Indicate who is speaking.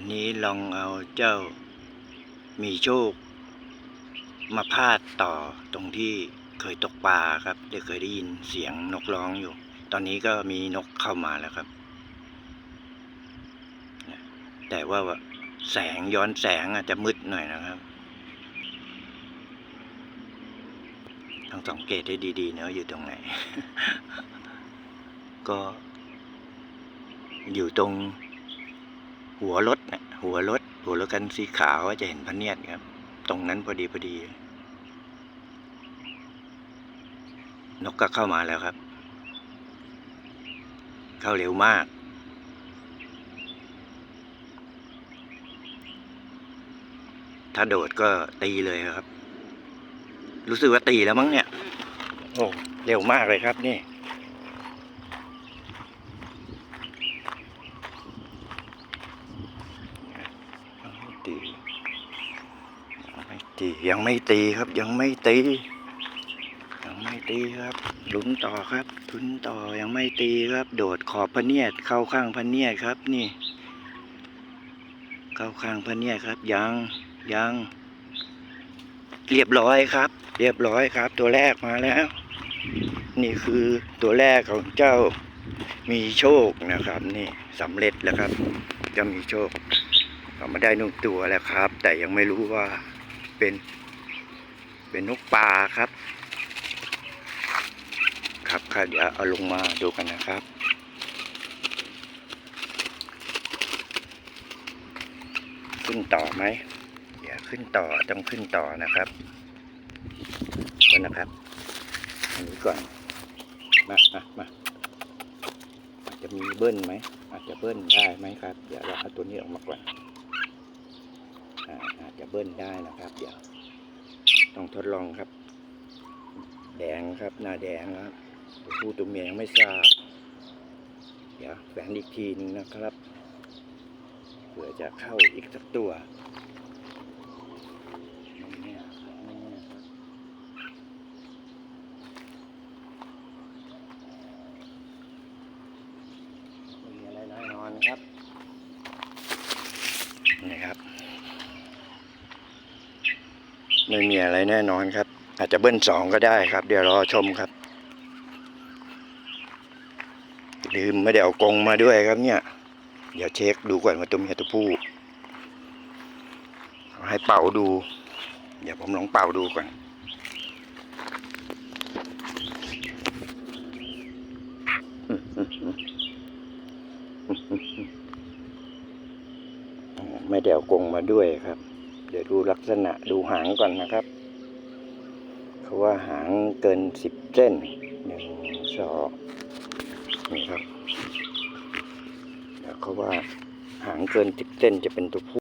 Speaker 1: วันนี้ลองเอาเจ้ามีโชค มาพาดต่อตรงที่เคยตกปลาครับเดี๋ยวเคยได้ยินเสียงนกร้องอยู่ ตอนนี้ก็มีนกเข้ามาแล้วครับ แต่ว่าแสงย้อนแสงอาจจะมืดหน่อยนะครับต้องสังเกตให้ดีๆเนะอยู่ตรงไหน ก็อยู่ตรง หัวรถนะหัวรถ หัวรถกันสีขาวจะเห็นพระเนียดครับ ตรงนั้นพอดีพอดี นกก็เข้ามาแล้วครับ เข้าเร็วมากถ้าโดดก็ตีเลยครับ รู้สึกว่าตีแล้วมั้งเนี่ย โอ้ เร็วมากเลยครับนี่ ยังไม่ตียังไม่ ตียังไม่ตีครับยังไม่ตี ยังไม่ตีครับลุ้นต่อครับลุ้นต่อยังไม่ตีครับ โดดขอบพเนียดเข้าข้างพเนียดครับนี่ เข้าข้างพเนียดครับ ยังยัง เรียบร้อยครับ เรียบร้อยครับ ตัวแรกมาแล้ว นี่คือตัวแรกของเจ้ามีโชคนะครับ นี่สำเร็จแล้วครับเจะมีโชคเรามาได้นกตัวแล้วครับ แต่ยังไม่รู้ว่า เป็น เป็นนกปลาครับ ครับค่ะเดี๋ยวเอาลงมาดูกันนะครับขึ้นต่อไหมเดี๋ยวขึ้นต่อต้องขึ้นต่อนะครับก่อนนะครับอันนี้ก่อนมามามาอาจจะมีเบิ้ลไหมอาจจะเบิ้ลได้ไหมครับ เดี๋ยวเราเอาตัวนี้ออกมาก่อน อาจจะเบิ้ลได้นะครับ เดี๋ยว ต้องทดลองครับ แดงครับ หน้าแดงครับตัวผู้ตัวเมียยังไม่ทราบ เดี๋ยวแฝงอีกทีนึงนะครับ เผื่อจะเข้าอีกสักตัวม่แน่ครับไม่แน่ครับไม่มีอะไรแน่นอนครับ นี่ครับ ไม่มีอะไรแน่นอนครับ อาจจะเบิ้ลสองก็ได้ครับ เดี๋ยวรอชมครับลืมไม่ได้เอากงมาด้วยครับเนี่ย เดี๋ยวเช็คดูก่อนว่าตัวเมียตัวผู้ให้เป่าดู เดี๋ยวผมลองเป่าดูก่อนไม่ได้เอากงมาด้วยครับ เดี๋ยวดูลักษณะดูหางก่อนนะครับเขาว่าหางเกินสิบเส้นหนึ่งสองนี่ครับแล้วเขาว่าหางเกินสิบเส้นจะเป็นตัวผู้